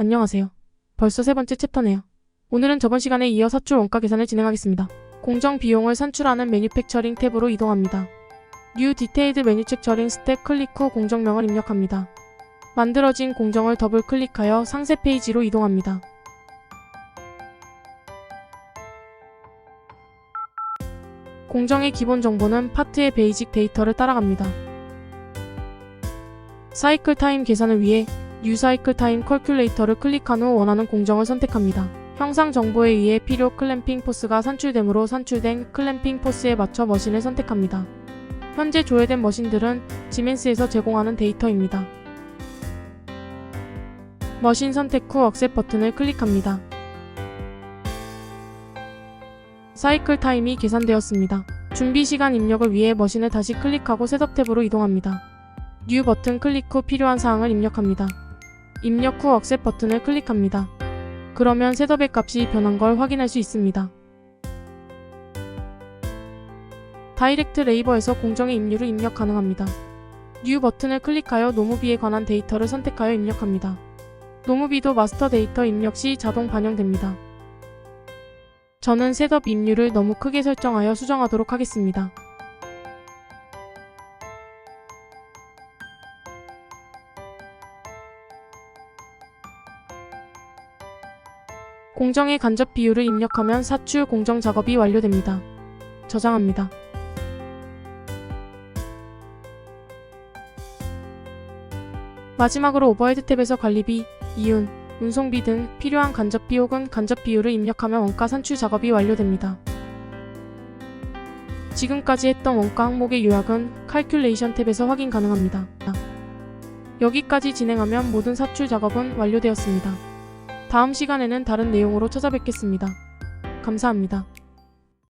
안녕하세요. 벌써 세 번째 챕터네요. 오늘은 저번 시간에 이어 사출 원가 계산을 진행하겠습니다. 공정 비용을 산출하는 매뉴팩처링 탭으로 이동합니다. 뉴 디테일드 매뉴팩처링 스텝 클릭 후 공정명을 입력합니다. 만들어진 공정을 더블 클릭하여 상세 페이지로 이동합니다. 공정의 기본 정보는 파트의 베이직 데이터를 따라갑니다. 사이클 타임 계산을 위해 뉴 사이클 타임 컬큘레이터를 클릭한 후 원하는 공정을 선택합니다. 형상 정보에 의해 필요 클램핑 포스가 산출되므로 산출된 클램핑 포스에 맞춰 머신을 선택합니다. 현재 조회된 머신들은 지멘스에서 제공하는 데이터입니다. 머신 선택 후 억셉 버튼을 클릭합니다. 사이클 타임이 계산되었습니다. 준비 시간 입력을 위해 머신을 다시 클릭하고 셋업 탭으로 이동합니다. 뉴 버튼 클릭 후 필요한 사항을 입력합니다. 입력 후 억셉 버튼을 클릭합니다. 그러면 셋업의 값이 변한 걸 확인할 수 있습니다. 다이렉트 레이버에서 공정의 임류를 입력 가능합니다. 뉴 버튼을 클릭하여 노무비에 관한 데이터를 선택하여 입력합니다. 노무비도 마스터 데이터 입력 시 자동 반영됩니다. 저는 셋업 임류를 너무 크게 설정하여 수정하도록 하겠습니다. 공정의 간접 비율을 입력하면 사출 공정 작업이 완료됩니다. 저장합니다. 마지막으로 오버헤드 탭에서 관리비, 이윤, 운송비 등 필요한 간접비 혹은 간접 비율을 입력하면 원가 산출 작업이 완료됩니다. 지금까지 했던 원가 항목의 요약은 칼큘레이션 탭에서 확인 가능합니다. 여기까지 진행하면 모든 사출 작업은 완료되었습니다. 다음 시간에는 다른 내용으로 찾아뵙겠습니다. 감사합니다.